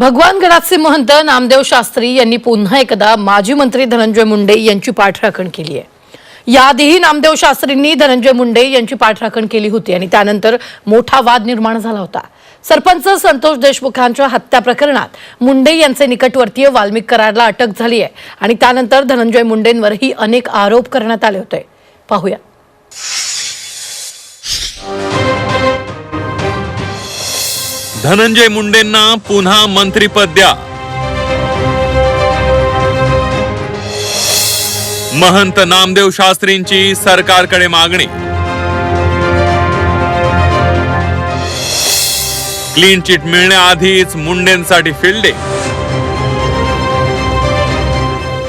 भगवानगडाचे महंत नामदेव शास्त्री यांनी पुन्हा एकदा माजी मंत्री धनंजय मुंडे यांची पाठराखण केली आहे. याआधीही नामदेव शास्त्रींनी धनंजय मुंडे यांची पाठराखण केली होती आणि त्यानंतर मोठा वाद निर्माण झाला होता. सरपंच संतोष देशमुखांच्या हत्या प्रकरणात मुंडे यांचे निकटवर्तीय वाल्मिक करारला अटक झाली आहे आणि त्यानंतर धनंजय मुंडेंवरही अनेक आरोप करण्यात आले होते. पाहूया. धनंजय मुंडेंना पुन्हा मंत्रीपद द्या. महंत नामदेव शास्त्रींची सरकारकडे मागणी. क्लीन चिट मिळण्याआधीच मुंडेंसाठी फिल्डिंग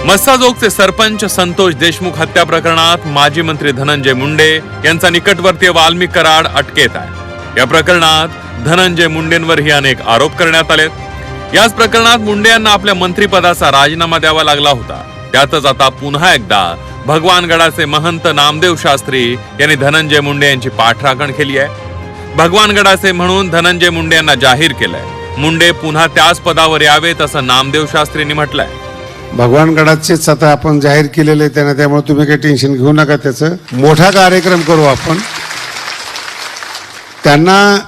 मस्साजोगचे सरपंच संतोष देशमुख हत्या प्रकरणात माजी मंत्री धनंजय मुंडे यांचा निकटवर्तीय वाल्मिक कराड अटकेत आहे. या प्रकरणात धनंजय मुंडेंवरही अनेक आरोप करण्यात आले. याच प्रकरणात मुंडे यांना आपल्या मंत्रिपदाचा राजीनामा द्यावा लागला होता. त्यातच आता पुन्हा एकदा भगवानगडाचे महंत नामदेव शास्त्री यांनी धनंजय मुंडे यांची पाठराखण केली आहे. भगवानगडाचे म्हणून धनंजय मुंडे यांना जाहीर केलंय. मुंडे पुन्हा त्याच पदावर यावेत असं नामदेव शास्त्रींनी म्हटलंय. भगवानगडाचेच आता आपण जाहीर केलेले त्यांना त्यामुळे तुम्ही काही टेन्शन घेऊ नका त्याचं. मोठा कार्यक्रम करू आपण. त्यांना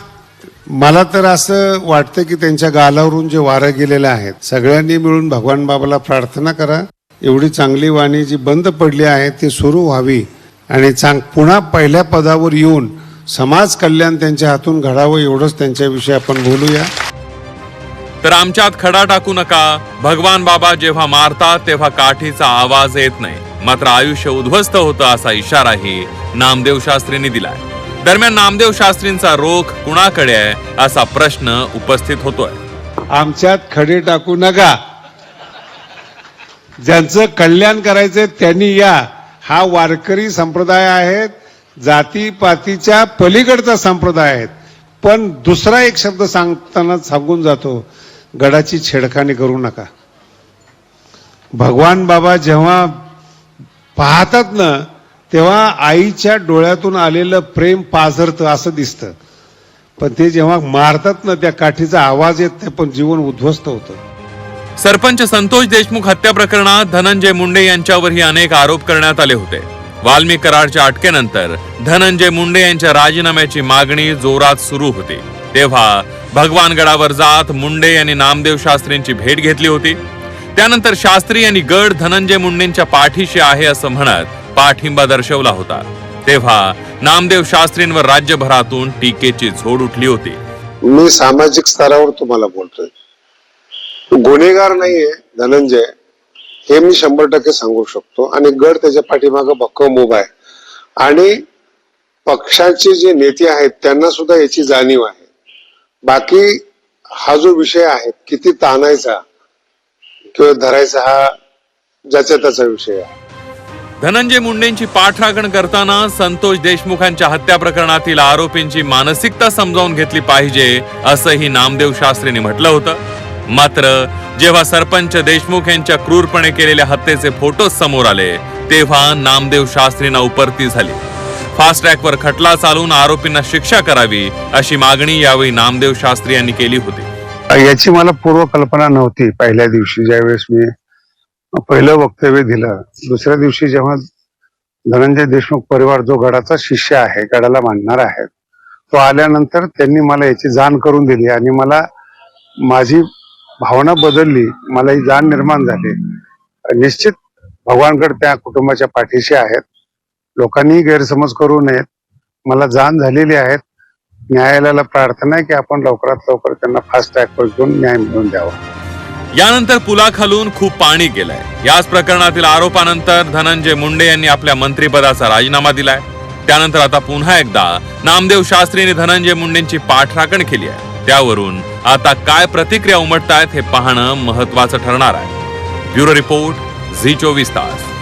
मला तर असं वाटतं की त्यांच्या गालावरून जे वारं गेलेलं आहेत सगळ्यांनी मिळून भगवान बाबाला प्रार्थना करा. एवढी चांगली वाणी जी बंद पडली आहे ती सुरू व्हावी. आणि चांग पुन्हा पहिल्या पदावर येऊन समाज कल्याण त्यांच्या हातून घडावं एवढंच त्यांच्याविषयी आपण बोलूया. तर आमच्यात खडा टाकू नका. भगवान बाबा जेव्हा मारतात तेव्हा काठीचा आवाज येत नाही. मात्र आयुष्य उद्ध्वस्त होतं असा इशाराही नामदेव शास्त्रींनी दिलाय. दरम्यान नामदेव शास्त्रींचा रोख कुणाकडे आहे असा प्रश्न उपस्थित होतोय. आमच्यात खडे टाकू नका. ज्यांचं कल्याण करायचंय त्यांनी या. हा वारकरी संप्रदाय आहे जातीपातीच्या पलीकडचा संप्रदाय आहेत. पण दुसरा एक शब्द सांगताना सांगून जातो गडाची छेडखानी करू नका. भगवान बाबा जेव्हा पाहतात ना तेव्हा आईच्या डोळ्यातून आलेलं प्रेम पाझरतं असं दिसतं. पण ते जेव्हा मारतात ना त्या काठीचा आवाज येत ते पण जीवन उद्ध्वस्त होतं. सरपंच संतोष देशमुख हत्या प्रकरणात धनंजय मुंडे यांच्यावरही अनेक आरोप करण्यात आले होते. वाल्मी कराडच्या अटकेनंतर धनंजय मुंडे यांच्या राजीनाम्याची मागणी जोरात सुरू होती. तेव्हा भगवानगडावर जात मुंडे यांनी नामदेव शास्त्रींची भेट घेतली होती. त्यानंतर शास्त्री यांनी गड धनंजय मुंडेंच्या पाठीशी आहे असं म्हणत पाठिंबा दर्शवला होता. तेव्हा नामदेव शास्त्रींवर राज्यभरातून टीकेची झोड उठली होती. मी सामाजिक स्तरावर तुम्हाला बोलतोय. गुन्हेगार नाहीये धनंजय. हे मी शंभर टक्के सांगू शकतो. आणि गड त्याच्या पाठीमागं भक्कम उभा आहे. आणि पक्षाचे जे नेते आहेत त्यांना सुद्धा याची जाणीव आहे. बाकी हा जो विषय आहे किती ताणायचा किंवा धरायचा हा ज्याचा त्याचा विषय आहे. धनंजय मुंडेंची पाठराखण करताना संतोष देशमुखांच्या हत्या प्रकरणातील आरोपींची मानसिकता समजावून घेतली पाहिजे असंही नामदेव शास्त्रींनी म्हटलं होतं. मात्र जेव्हा सरपंच देशमुख यांच्या क्रूरपणे केलेल्या हत्येचे फोटो समोर आले तेव्हा नामदेव शास्त्रींना उपरती झाली. फास्ट ट्रॅकवर खटला चालून आरोपींना शिक्षा करावी अशी मागणी यावेळी नामदेव शास्त्री यांनी केली होती. याची मला पूर्व कल्पना नव्हती पहिल्या दिवशी ज्यावेळेस मी पहिलं वक्तव्य दिलं. दुसऱ्या दिवशी जेव्हा धनंजय देशमुख परिवार जो गडाचा शिष्य आहे गडाला मांडणार आहे तो आल्यानंतर त्यांनी मला याची जाण करून दिली आणि मला माझी भावना बदलली. मला ही जाण निर्माण झाली. निश्चित भगवानगड त्या कुटुंबाच्या पाठीशी आहेत. लोकांनी गैरसमज करू नयेत. मला जाण झालेली आहेत. न्यायालयाला प्रार्थना आहे की आपण लवकरात लवकर त्यांना फास्ट ट्रॅकवर घेऊन न्याय मिळवून द्यावा. यानंतर पुलाखालून खूप पाणी गेलंय. याच प्रकरणातील आरोपानंतर धनंजय मुंडे यांनी आपल्या मंत्रिपदाचा राजीनामा दिलाय. त्यानंतर आता पुन्हा एकदा नामदेव शास्त्रीने धनंजय मुंडेंची पाठराखण केली आहे. त्यावरून आता काय प्रतिक्रिया उमटतायत हे पाहणं महत्वाचं ठरणार आहे. ब्युरो रिपोर्ट झी चोवीस तास.